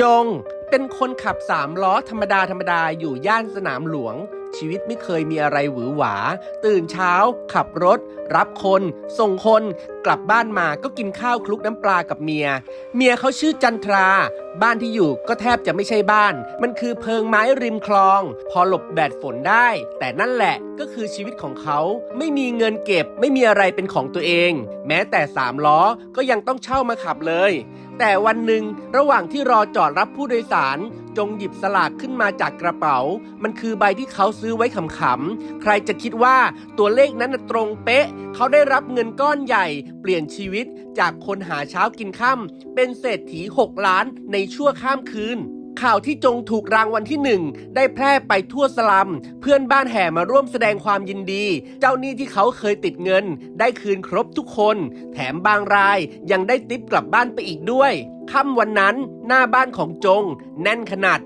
จง เป็นคนขับสามล้อธรรมดาธรรมดาอยู่ย่านสนามหลวง ชีวิตไม่เคยมีอะไรหวือหวา ตื่นเช้า ขับรถ รับคน ส่งคน กลับบ้านมาก็กินข้าวคลุกน้ำปลากับเมีย เมียเขาชื่อจันทรา บ้านที่อยู่ก็แทบจะไม่ใช่บ้าน มันคือเพิงไม้ริมคลอง พอหลบแดดฝนได้ แต่นั่นแหละก็คือชีวิตของเขาไม่มีเงินเก็บไม่มีอะไรเป็นของตัวเอง แม้แต่สามล้อก็ยังต้องเช่ามาขับเลย แต่วันหนึ่งระหว่างที่รอจอดรับผู้โดยสาร จงหยิบสลากขึ้นมาจากกระเป๋า มันคือใบที่เขาซื้อไว้ขำๆ ใครจะคิดว่าตัวเลขนั้นตรงเป๊ะ เขาได้รับเงินก้อนใหญ่ เปลี่ยนชีวิตจากคนหาเช้ากินค่ำเป็นเศรษฐี 6 ล้านในชั่วข้ามคืนข่าวที่จงถูกรางวัลที่หนึ่งได้แพร่ไปทั่วสลัม เพื่อนบ้านแห่มาร่วมแสดงความยินดี เจ้าหนี้ที่เขาเคยติดเงิน ได้คืนครบทุกคน แถมบางรายยังได้ติปกลับบ้านไปอีกด้วย ค่ำวันนั้นหน้าบ้านของจง แน่นขนาด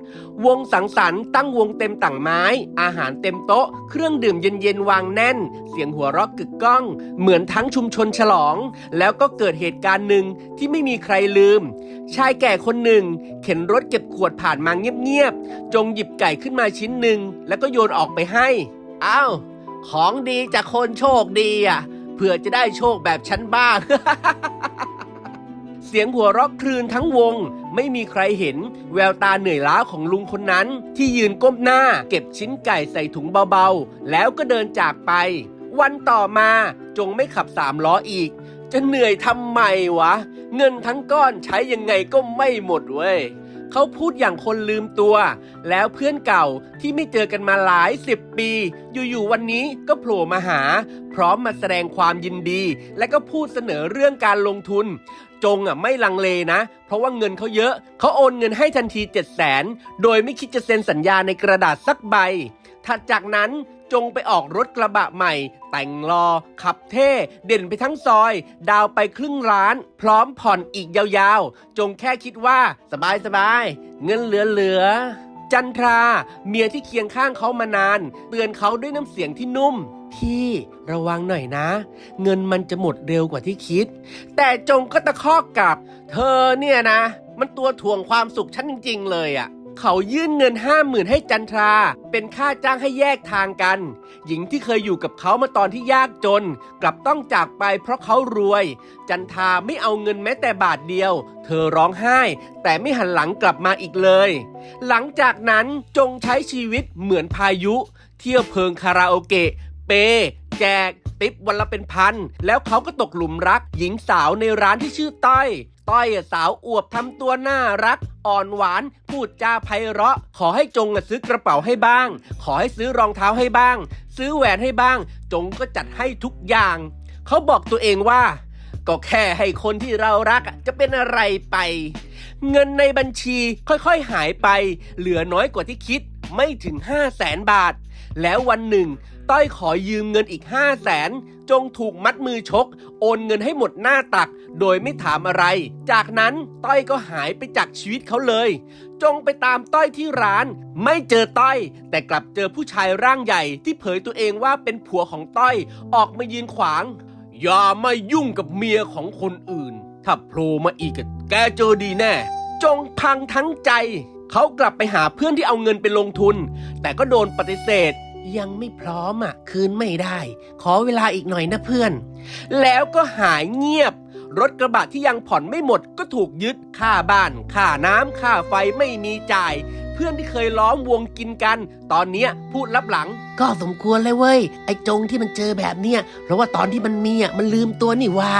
วงสังสรรค์ตั้งวงเต็มต่างไม้ อาหารเต็มโต๊ะ เครื่องดื่มเย็นๆวางแน่น เสียงหัวเราะกึกก้อง เหมือนทั้งชุมชนฉลอง แล้วก็เกิดเหตุการณ์หนึ่งที่ไม่มีใครลืม ชายแก่คนหนึ่ง เข็นรถเก็บขวดผ่านมาเงียบๆจงหยิบไก่ขึ้นมาชิ้นหนึ่งแล้วก็โยนออกไปให้อ้าวของดีจากคนโชคดีอะเพื่อจะได้โชคแบบฉันบ้าง เสียงหัวเราะคลืนทั้งวง ไม่มีใครเห็น แววตาเหนื่อยล้าของลุงคนนั้น ที่ยืนก้มหน้า เก็บชิ้นไก่ใส่ถุงเบาๆ แล้วก็เดินจากไป วันต่อมาจงไม่ขับสามล้ออีก จะเหนื่อยทำไมวะ เงินทั้งก้อนใช้ยังไงก็ไม่หมดเว้ยเขาพูดอย่างคนลืมตัว แล้วเพื่อนเก่าที่ไม่เจอกันมาหลายสิบปี อยู่ๆวันนี้ก็โผล่มาหาพร้อมมาแสดงความยินดี และก็พูดเสนอเรื่องการลงทุน จงอะไม่ลังเลนะ เพราะว่าเงินเขาเยอะ เขาโอนเงินให้ทันที7 0 0 0 0 0 โดยไม่คิดจะเซ็นสัญญาในกระดาษสักใบ ถัดจากนั้นจงไปออกรถกระบะใหม่ แต่งรอ ขับเท่ เด่นไปทั้งซอย ดาวไปครึ่งล้าน พร้อมผ่อนอีกยาวๆ จงแค่คิดว่าสบายสบายๆเงินเหลือๆจันทรา เมียที่เคียงข้างเขามานาน เตือนเขาด้วยน้ำเสียงที่นุ่ม พี่ระวังหน่อยนะ เงินมันจะหมดเร็วกว่าที่คิด แต่จงก็ตะคอกกลับ เธอเนี่ยนะ มันตัวถ่วงความสุขฉันจริง ๆ เลยอะ่ะ เขายื่นเงินห้าหมื่นให้จันทรา เป็นค่าจ้างให้แยกทางกัน หญิงที่เคยอยู่กับเขามาตอนที่ยากจน กลับต้องจากไปเพราะเขารวย จันทราไม่เอาเงินแม้แต่บาทเดียว เธอร้องไห้ แต่ไม่หันหลังกลับมาอีกเลย หลังจากนั้นจงใช้ชีวิตเหมือนพายุ เที่ยวเพิงคาราโอเกะ เป แจกติปวันละเป็นพัน แล้วเขาก็ตกหลุมรัก หญิงสาวในร้านที่ชื่อต้อย ต้อยสาวอวบทำตัวน่ารัก อ่อนหวาน พูดจาไพเราะ ขอให้จงซื้อกระเป๋าให้บ้าง ขอให้ซื้อรองเท้าให้บ้าง ซื้อแหวนให้บ้าง จงก็จัดให้ทุกอย่าง เขาบอกตัวเองว่าก็แค่ให้คนที่เรารักจะเป็นอะไรไป เงินในบัญชีค่อยๆหายไป เหลือน้อยกว่าที่คิดไม่ถึง 5 0 0แสนบาท แล้ววันหนึ่ง ต้อยขอยืมเงินอีก 5 0 0แสนจงถูกมัดมือชก โอนเงินให้หมดหน้าตัก โดยไม่ถามอะไร จากนั้นต้อยก็หายไปจากชีวิตเขาเลย จงไปตามต้อยที่ร้าน ไม่เจอต้อย แต่กลับเจอผู้ชายร่างใหญ่ที่เผยตัวเองว่าเป็นผัวของต้อย ออกมายืนขวาง อย่ามายุ่งกับเมียของคนอื่น ถ้าโผล่มาอีกแกเจอดีแน่ จงพังทั้งใจ เขากลับไปหาเพื่อนที่เอาเงินไปลงทุน แต่ก็โดนปฏิเสธ ยังไม่พร้อมอะ คืนไม่ได้ ขอเวลาอีกหน่อยนะเพื่อน แล้วก็หายเงียบ รถกระบะที่ยังผ่อนไม่หมดก็ถูกยึดค่าบ้านค่าน้ำค่าไฟไม่มีจ่าย เพื่อนที่เคยล้อมวงกินกัน ตอนเนี้ยพูดลับหลัง ก็สมควรเลยเว้ย ไอ้จงที่มันเจอแบบเนี้ยเพราะว่าตอนที่มันมีอะมันลืมตัวนี่ว่า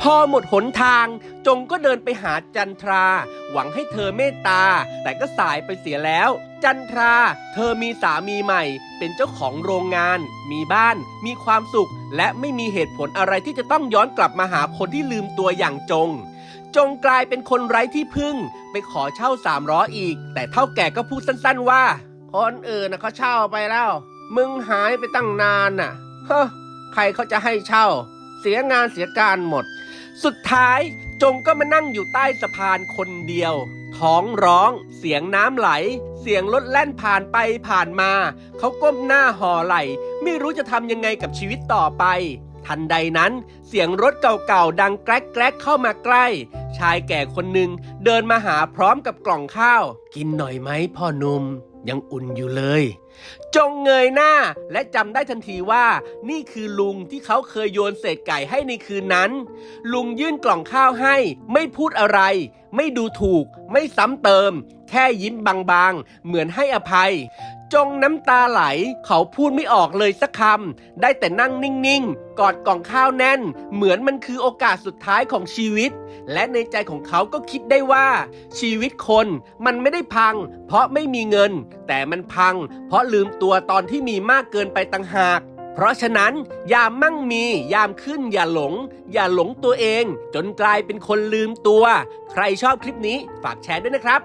พอหมดหนทางจงก็เดินไปหาจันทรา หวังให้เธอเมตตา แต่ก็สายไปเสียแล้ว จันทรา เธอมีสามีใหม่ เป็นเจ้าของโรงงาน มีบ้าน มีความสุข และไม่มีเหตุผลอะไรที่จะต้องย้อนกลับมาหาคนที่ลืมตัวอย่างจง จงกลายเป็นคนไร้ที่พึ่ง ไปขอเช่าสามล้ออีก แต่เท่าแก่ก็พูดสั้นๆว่า คนอื่นนะเขาเช่าไปแล้ว มึงหายไปตั้งนานน่ะเฮ้ใครเขาจะให้เช่า เสียงานเสียการหมด สุดท้ายจงก็มานั่งอยู่ใต้สะพานคนเดียว ท้องร้อง เสียงน้ำไหล เสียงรถแล่นผ่านไปผ่านมา เขาก้มหน้าห่อไหล ไม่รู้จะทำยังไงกับชีวิตต่อไป ทันใดนั้น เสียงรถเก่าๆดังแกรกแกรกเข้ามาใกล้ ชายแก่คนหนึ่งเดินมาหาพร้อมกับกล่องข้าว กินหน่อยไหมพ่อนุ่มยังอุ่นอยู่เลย จงเงยหน้าและจำได้ทันทีว่า นี่คือลุงที่เขาเคยโยนเศษไก่ให้ในคืนนั้น ลุงยื่นกล่องข้าวให้ ไม่พูดอะไร ไม่ดูถูก ไม่ซ้ำเติม แค่ยิ้มบางๆ เหมือนให้อภัย จงน้ำตาไหล เขาพูดไม่ออกเลยสักคำ ได้แต่นั่งนิ่งๆ กอดกล่องข้าวแน่น เหมือนมันคือโอกาสสุดท้ายของชีวิต และในใจของเขาก็คิดได้ว่า ชีวิตคนมันไม่ได้พัง เพราะไม่มีเงิน แต่มันพัง เพราะลืมตัวตอนที่มีมากเกินไปต่างหาก เพราะฉะนั้น ยามมั่งมียามขึ้นอย่าหลง อย่าหลงตัวเอง จนกลายเป็นคนลืมตัว ใครชอบคลิปนี้ฝากแชร์ด้วยนะครับ